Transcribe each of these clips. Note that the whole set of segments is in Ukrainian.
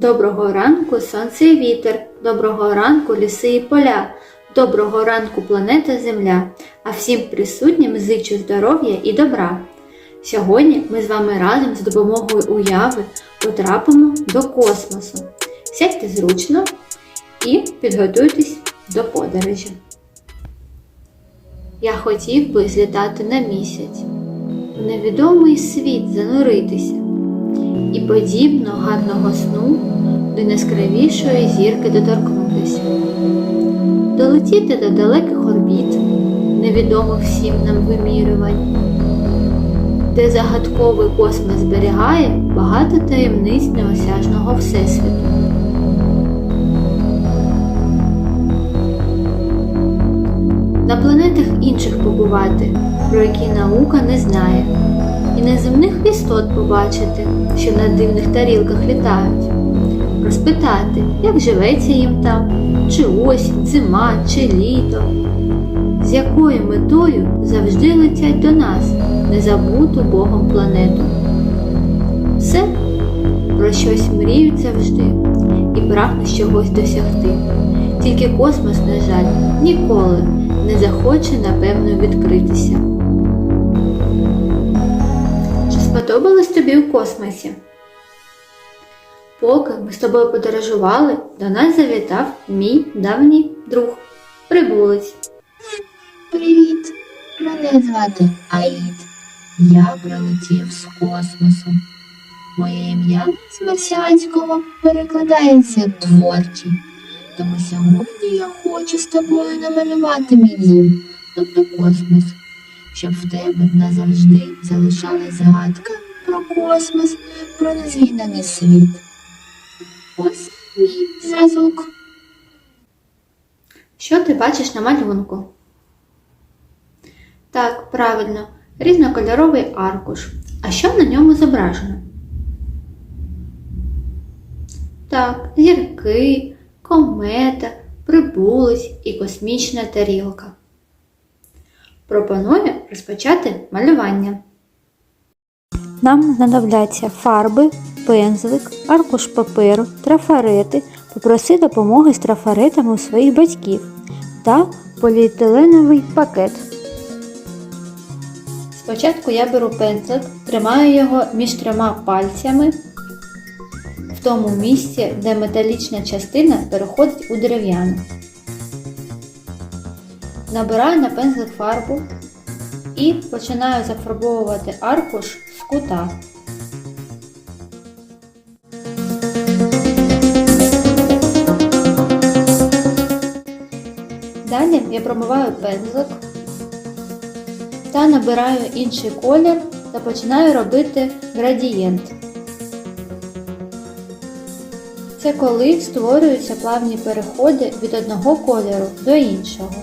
Доброго ранку, сонце і вітер, доброго ранку, ліси і поля, доброго ранку, планета Земля, а всім присутнім зичу здоров'я і добра. Сьогодні ми з вами разом з допомогою уяви потрапимо до космосу. Сядьте зручно і підготуйтесь до подорожі. Я хотів би злітати на місяць, в невідомий світ зануритися і подібно гарного сну до найскравішої зірки доторкнутися, долетіти до далеких орбіт, невідомих всім нам вимірювань, де загадковий космос зберігає багато таємниць неосяжного Всесвіту. На планетах інших побувати, про які наука не знає, неземних істот побачити, що на дивних тарілках літають, розпитати, як живеться їм там, чи осінь, зима, чи літо, з якою метою завжди летять до нас, незабуту Богом планету. Все про щось мріють завжди і прагнуть чогось досягти. Тільки космос, на жаль, ніколи не захоче напевно відкритися. Сподобалось тобі у космосі? Поки ми з тобою подорожували, до нас завітав мій давній друг, прибулець. Привіт, мене звати Аїд. Я прилетів з космосу. Моє ім'я з марсіанського перекладається творчий. Тому сьогодні я хочу з тобою намалювати мій дім, тобто космос, щоб в тебе назавжди залишалась згадка про космос, про незвіданий світ. Ось мій зразок. Що ти бачиш на малюнку? Так, правильно, різнокольоровий аркуш. А що на ньому зображено? Так, зірки, комета, прибулець і космічна тарілка. Пропоную розпочати малювання. Нам знадобляться фарби, пензлик, аркуш паперу, трафарети. Попроси допомоги з трафаретами у своїх батьків та поліетиленовий пакет. Спочатку я беру пензлик, тримаю його між трьома пальцями в тому місці, де металічна частина переходить у дерев'яну. Набираю на пензлик фарбу і починаю зафарбовувати аркуш з кута. Далі я промиваю пензлик та набираю інший колір та починаю робити градієнт. Це коли створюються плавні переходи від одного кольору до іншого.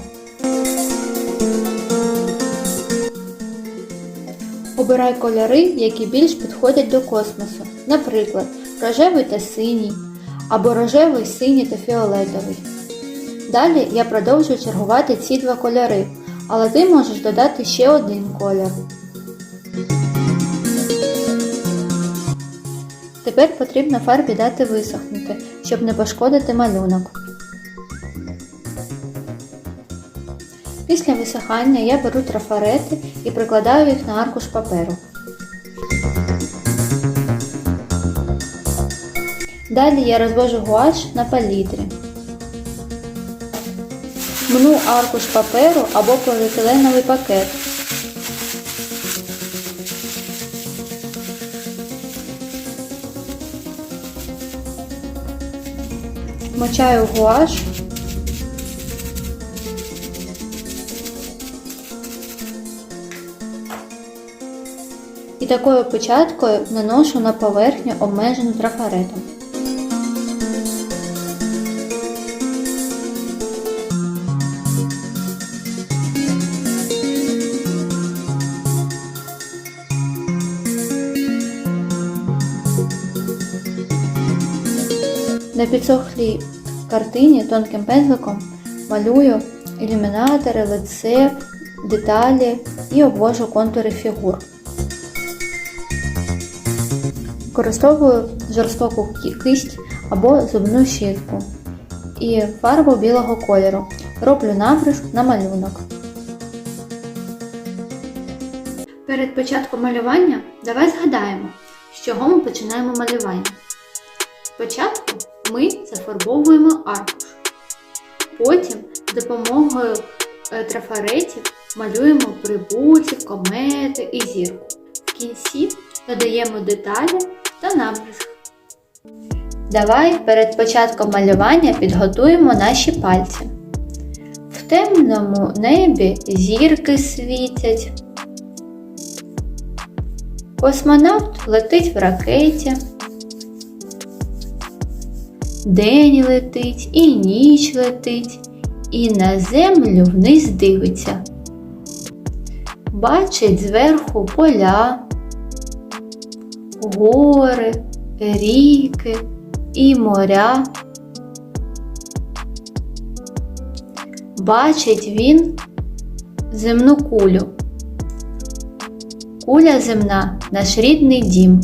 Обирай кольори, які більш підходять до космосу, наприклад, рожевий та синій, або рожевий, синій та фіолетовий. Далі я продовжую чергувати ці два кольори, але ти можеш додати ще один колір. Тепер потрібно фарбі дати висохнути, щоб не пошкодити малюнок. Після висихання я беру трафарети і прикладаю їх на аркуш паперу. Далі я розвожу гуаш на палітрі. Мну аркуш паперу або поліетиленовий пакет. Мочаю гуаш. І такою печаткою наношу на поверхню обмежену трафаретом. На підсохлій картині тонким пензликом малюю ілюмінатори, лице, деталі і обвожу контури фігур. Використовую жорстоку кисть або зубну щітку і фарбу білого кольору. Роблю набризк на малюнок. Перед початком малювання давай згадаємо, з чого ми починаємо малювання. Спочатку ми зафарбовуємо аркуш. Потім з допомогою е, трафаретів малюємо прибульців, комети і зірку. В кінці додаємо деталі та набризк. Давай перед початком малювання підготуємо наші пальці. В темному небі зірки світять. Космонавт летить в ракеті. День летить і ніч летить, і на землю вниз дивиться. Бачить зверху поля, гори, ріки і моря. Бачить він земну кулю. Куля земна наш рідний дім.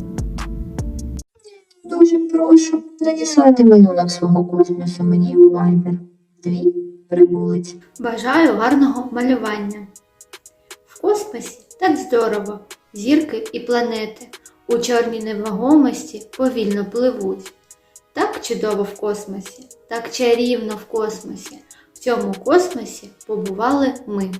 Дуже прошу надіслати малюнок свого космосу мені у Viber. Твій прибулець. Бажаю гарного малювання. В космосі так здорово. Зірки і планети у чорній невагомості повільно пливуть. Так чудово в космосі, так чарівно в космосі. В цьому космосі побували ми.